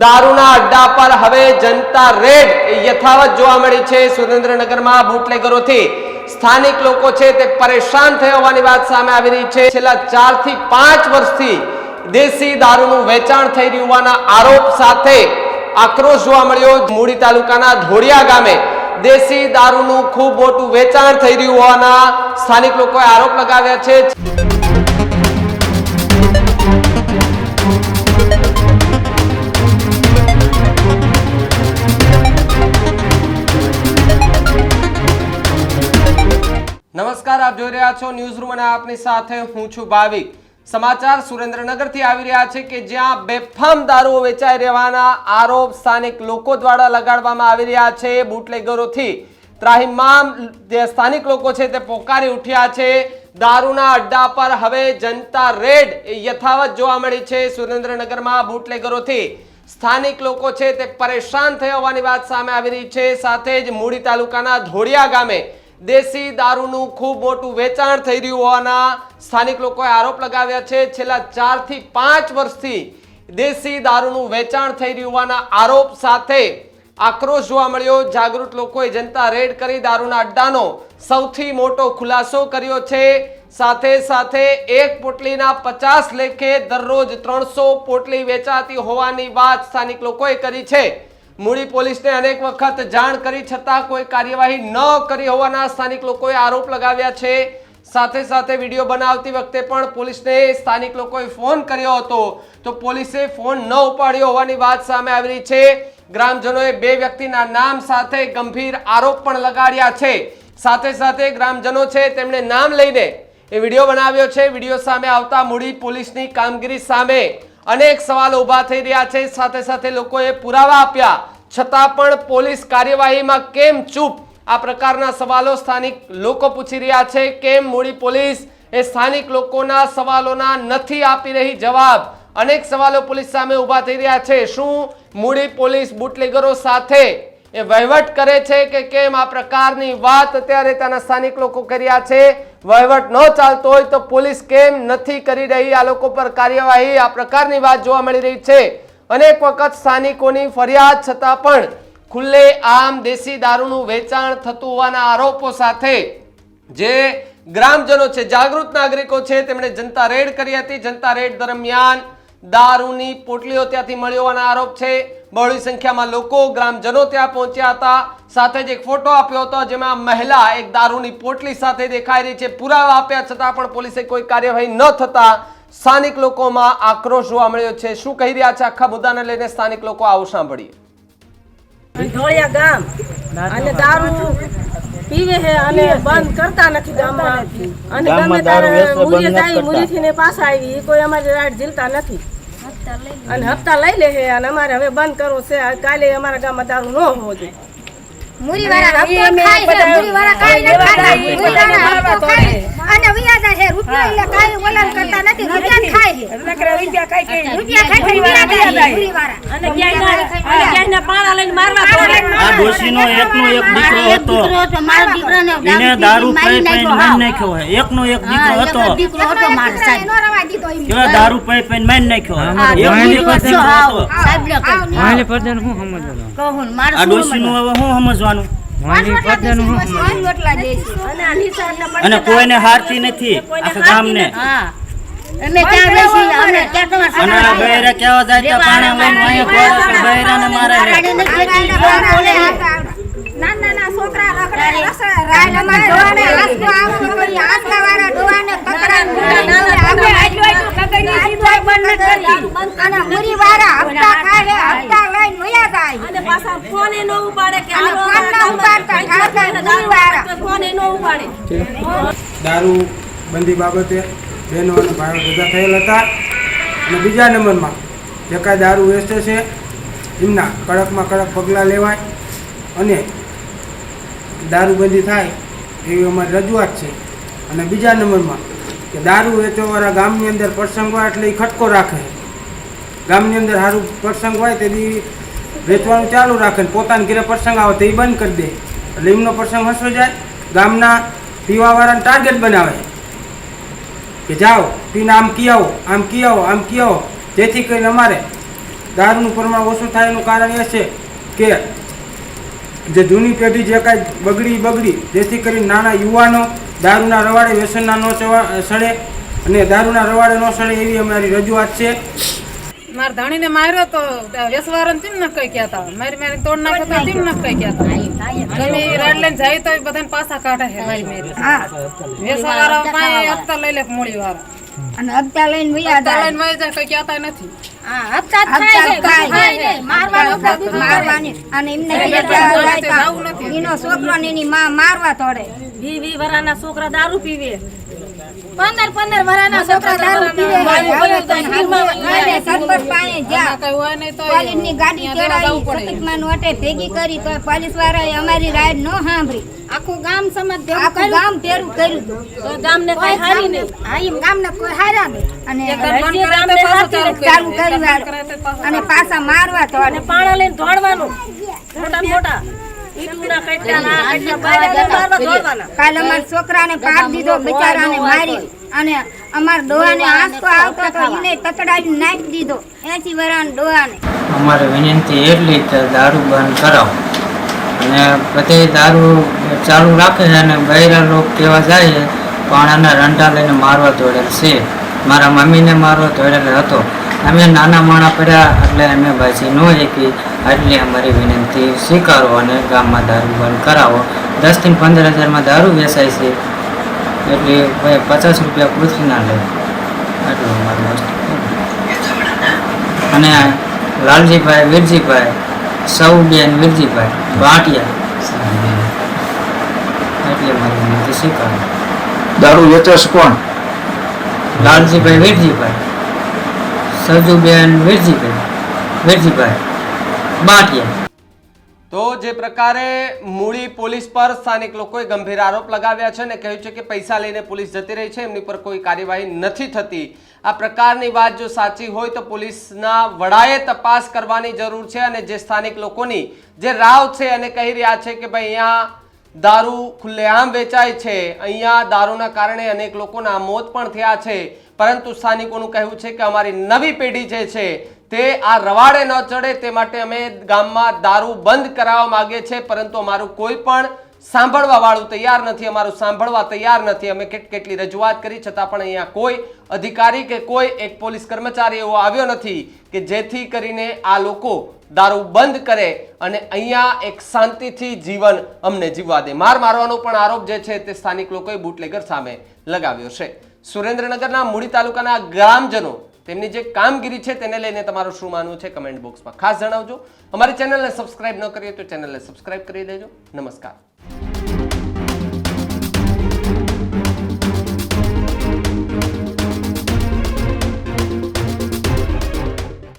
દારૂના અડ્ડા પર હવે જનતા રેડ. યથાવત જોવા મળી છે સુરેન્દ્રનગરમાં બુટલેગરોથી. સ્થાનિક લોકો છે તે પરેશાન થયા હોવાની વાત સામે આવી રહી છે. છેલ્લા ચારથી પાંચ વર્ષથી દેશી દારૂનું વેચાણ થઈ રહ્યું હોવાના આરોપ સાથે આક્રોશ જોવા મળ્યો. મૂડી તાલુકાના ધોળિયા ગામે દેશી દારૂનું ખૂબ મોટું વેચાણ થઈ રહ્યું હોવાના સ્થાનિક લોકોએ આરોપ લગાવ્યા છે. આપ જોઈ રહ્યા છો. ન્યૂઝ રૂમ અને આપની સાથે હું છું ભાવિક. સમાચાર સુરેન્દ્રનગરથી આવી રહ્યા છે કે જ્યાં બેફામ દારૂ વેચાઈ રહેવાના આરોપ સ્થાનિક લોકો દ્વારા લગાડવામાં આવી રહ્યા છે. બુટલેગરોથી ત્રાહિમામ જે સ્થાનિક લોકો છે તે પોકારી ઉઠ્યા છે. દારૂના અડ્ડા પર હવે જનતા રેડ એ યથાવત જોવા મળી છે. સુરેન્દ્રનગરમાં બુટલેગરોથી સ્થાનિક લોકો છે તે પરેશાન થયા હોવાની વાત સામે આવી રહી છે. સાથે જ મૂડી તાલુકાના ધોળિયા ગામે દેશી દારૂનું ખૂબ મોટું વેચાણ થઈ રહ્યું હોવાના સ્થાનિક લોકોએ આરોપ લગાવ્યા છે. છેલ્લા ચારથી પાંચ વર્ષથી દેશી દારૂનું વેચાણ થઈ રહ્યું હોવાના આરોપ સાથે આક્રોશ જોવા મળ્યો. જાગૃત લોકોએ જનતા રેડ કરી દારૂના અડ્ડાનો સૌથી મોટો ખુલાસો કર્યો છે. સાથે સાથે એક પોટલીના પચાસ લેખે દરરોજ ત્રણસો પોટલી વેચાતી હોવાની વાત સ્થાનિક લોકોએ કરી છે. મૂળી પોલીસને અનેક વખત જાણ કરી છતાં કોઈ કાર્યવાહી ન કરી હોવાના સ્થાનિક લોકોએ આરોપ લગાવ્યા છે. સાથે સાથે વીડિયો બનાવતી વખતે પણ પોલીસને સ્થાનિક લોકોએ ફોન કર્યો હતો. તો પોલીસે ફોન ન ઉપાડ્યો હોવાની વાત સામે આવી છે. ગ્રામજનોએ બે વ્યક્તિના નામ સાથે ગંભીર આરોપ પણ લગાડ્યા છે. સાથે સાથે ગ્રામજનો છે તેમણે નામ લઈને એ વીડિયો બનાવ્યો છે. વીડિયો સામે આવતા મૂડી પોલીસની કામગીરી સામે અનેક સવાલો ઊભા થઈ રહ્યા છે. સાથે સાથે લોકોએ પુરાવા આપ્યા. છતાં પણ પોલીસ કાર્યવાહીમાં કેમ ચૂપ? આ પ્રકારના સવાલો સ્થાનિક લોકો પૂછી રહ્યા છે. કેમ મૂડી પોલીસ એ સ્થાનિક લોકોના સવાલોના નથી આપી રહી? જવાબ, અનેક સવાલો પોલીસ સામે ઊભા થઈ રહ્યા છે. શું મૂડી પોલીસ બુટલેગરો સાથે એ વહીવટ કરે છે કે કેમ આ પ્રકારની વાત અત્યારે ત્યાંના સ્થાનિક લોકો કર્યા છે? વહીવટ ન ચાલતો હોય તો પોલીસ કેમ નથી કરી રહી? આ લોકો પર કાર્યવાહી આ પ્રકારની વાત જોવા મળી રહી છે. અનેક વખત સ્થાનિકોની ફરિયાદ છતાં પણ ખુલ્લે આમ દેશી દારૂનું વેચાણ થતું હોવાના આરોપો સાથે જે ગ્રામજનો છે, જાગૃત નાગરિકો છે, તેમણે જનતા રેડ કરી હતી. જનતા રેડ દરમિયાન દારૂની પોટલીઓ ત્યાંથી મળી હોવાના આરોપ છે. બહોળી સંખ્યામાં લોકો ગ્રામજનો ત્યાં પહોંચ્યા હતા. સાથે જ એક ફોટો આપ્યો હતો, જેમાં મહિલા એક દારૂની પોટલી સાથે દેખાઈ રહી છે. પુરાવા આપ્યા છતાં પણ પોલીસે કોઈ કાર્યવાહી ન થતા સ્થાનિક લોકોમાં આક્રોશ જોવા મળ્યો છે. શું કહી રહ્યા છે આખા મુદ્દાને લઈને સ્થાનિક લોકો આવું સાંભળીએ? ધોળિયા ગામ. અને દારૂ પીવે છે અને બંધ કરતા નથી ગામમાં અને ગમે ત્યારે મુરી જાય મુરીથી ને પાછા આવી કોઈ અમારી રાઈટ ઝીલતા નથી. અને હપ્તા લઈ લે છે અને અમારે હવે બંધ કરવો છે. કાલે અમારા ગામમાં દારૂ ન હોવો જોઈએ. મુરીવાળા વાળા હપ્તો ખાય છે, બધા મુરીવાળા કાંઈ લેવા નથી ખાતા. જઈએ, હપ્તો ખાય. અને વ્યાજા છે. રૂપિયો એટલે કરતા નથી. રૂપિયા ખાય. છે. રૂપિયા ખાય ખાય વ્યાજા છે, મુરીવાળા. અને ક્યાંયના અને ક્યાંયના પાણા લઈને મારવા પડે આ ડોશીનો એકનો એક દીકરો હતો. એને દારૂ પી પીને મારી નાખ્યો હે એકનો એક દીકરો હતો. દીકરો હતો મારો સાહેબ. કેવા દારૂ પી પીને મારી નાખ્યો હે એક દીકરો હતો. સાહેબ ને કહો. મારી પદ્ધતિ હું સમજવાનું? કહું, મારે આ ડોશીનું હવે હું સમજવાનું? અને કોઈને હારતી નથી આખા ગામને હા. અમે બેસી, તમારા અને બૈરા કેવા જાય પાણી લઈને બૈરાને મારે નાના છોકરા હપ્તા લઈને વયા જાય. અને પાછા ફોન એ ઉપાડે કે ફોન ના ઉપાડતા, ઠાર ઠાર મુરીવાળા. તો ફોન એ ઉપાડે. દારૂ બંધી બાબતે બહેનો અને ભાઈઓ ભેગા થયેલ હતા. અને બીજા નંબરમાં જે કાંઈ દારૂ વેચે છે એમના કડકમાં કડક પગલાં લેવાય અને દારૂબંધી થાય એવી અમારી રજૂઆત છે. અને બીજા નંબરમાં કે દારૂ વેચવાવાળા ગામની અંદર પ્રસંગ હોય એટલે એ ખટકો રાખે. ગામની અંદર સારું પ્રસંગ હોય તેથી વેચવાનું ચાલુ રાખે ને પોતાના ઘરે પ્રસંગ આવે તો એ બંધ કરી દે. એટલે એમનો પ્રસંગ હસો જાય, ગામના પીવાવાળાને ટાર્ગેટ બનાવે. કે જાઓ, પીને આમ કી આવો, આમ કી આવો, આમ કી આવો. જેથી કરીને અમારે દારૂનું પ્રમાણ ઓછું થાય એનું કારણ એ છે કે જે જૂની પેઢી જે કાંઈ બગડી બગડી, જેથી કરીને નાના યુવાનો દારૂના રવાડે વ્યસનના ન સડે. અને દારૂના રવાડે ન સડે એવી અમારી રજૂઆત છે. મારા ધણીને માર્યો તો વેસવારન ચીમ ન કઈ કહેતા મારી મારી તોડ નાખો તો ચીમ ન કઈ કહેતા ગમે રાડ લઈને જાય તો બધાને પાછા કાઢે છે મારી મારી હા. વેસવાળા પાસે હપ્તા લઈ લે મૂળી વાળા અને હપ્તા લઈને વયા હપ્તા લઈને વહી જાય કઈ કહેતા નથી. હપ્તા થાય છે. મારવાની અને એમને નથી. એનો છોકરો એની માં મારવા તોડે. વી વી વરાના છોકરા દારૂ પીવે. પંદર પંદર વરાના છોકરા દારૂ પીવે. ગાડી ચડાવી પડે. નોટે ભેગી કરી તો પોલીસ વાળાએ અમારી રાઈડ નો સાંભળી. આખું ગામ સમજ આખું ગામ ભેરું કર્યું. તો ગામને કોઈ હારી નહીં. હા એમ ગામને કોઈ હાર્યા નહીં. અને ચાલુ કરે અને પાછા મારવા તો અને પાણા લઈને દોડવાનું. મોટા મોટા. કાલ અમારા છોકરાને પાડ દીધો બિચારાને મારી અને અમારા ડોહાને આંસકો આવતો તો એને તતડાવી નાખી દીધો. એસી વરાન ડોહાને અમારે વિનંતી એટલી કે દારૂ બંધ કરાવો. અને બધે દારૂ ચાલુ રાખે છે અને બૈરા લોક કહેવા જાય પણ આના રંડા લઈને મારવા દોડેલ છે. મારા મમ્મીને મારવા દોડેલ હતો. અમે નાના માણા પડ્યા એટલે અમે બાજી ન શીખી. એટલે અમારી વિનંતી સ્વીકારો અને ગામમાં દારૂ બંધ કરાવો. દસથી પંદર હજારમાં દારૂ વેચાય છે. એટલે ભાઈ પચાસ રૂપિયા પૂછી ના લે. આટલું અમારું અને લાલજીભાઈ વીરજીભાઈ સૌ બેન વીરજીભાઈ ભાટિયા. એટલે મારી વિનંતી સ્વીકારો. દારૂ વેચે કોણ? લાલજીભાઈ વીરજીભાઈ. સજુબેન વીરજીભાઈ વીરજીભાઈ બાટિયા. તો જે પ્રકારે મૂળી પોલીસ પર સ્થાનિક લોકોએ ગંભીર આરોપ લગાવ્યા છે અને કહ્યું છે કે પૈસા લઈને પોલીસ જતી રહી છે, એમની પર કોઈ કાર્યવાહી નથી થતી. આ પ્રકારની વાત જો સાચી હોય તો પોલીસના વડાએ તપાસ કરવાની જરૂર છે અને જે સ્થાનિક લોકોની જે રાવ છે અને કહી રહ્યા છે કે ભાઈ અહીંયા દારૂ ખુલ્લેઆમ વેચાય છે. અહીંયા દારૂના કારણે અનેક લોકોના મોત પણ થયા છે. પરંતુ સ્થાનિકોનું કહેવું છે કે અમારી નવી પેઢી જે છે, તે આ રવાડે ન ચડે તે માટે અમે ગામમાં દારૂ બંધ કરાવવા માગીએ છીએ. પરંતુ અમારું કોઈ પણ સાંભળવા વાળું તૈયાર નથી, અમારું સાંભળવા તૈયાર નથી. અમે કેટ, કેટલી રજૂઆત કરી, છતાં પણ અહીંયા કોઈ અધિકારી કે કોઈ એક પોલીસ કર્મચારી એવો આવ્યો નથી કે જેથી કરીને આ લોકો દારૂ બંધ કરે અને અહીંયા એક શાંતિથી જીવન અમને જીવવા દે. માર મારવાનો પણ આરોપ જે છે તે સ્થાનિક લોકોએ બુટલેગર સામે લગાવ્યો છે. સુરેન્દ્રનગરના મૂડી તાલુકાના ગ્રામજનો તેમની જે કામગીરી છે તેને લઈને તમારું શું માનવું છે કમેન્ટ બોક્સમાં ખાસ જણાવજો. અમારી ચેનલને સબસ્ક્રાઇબ ન કરીએ તો ચેનલને સબસ્ક્રાઇબ કરી દેજો. નમસ્કાર.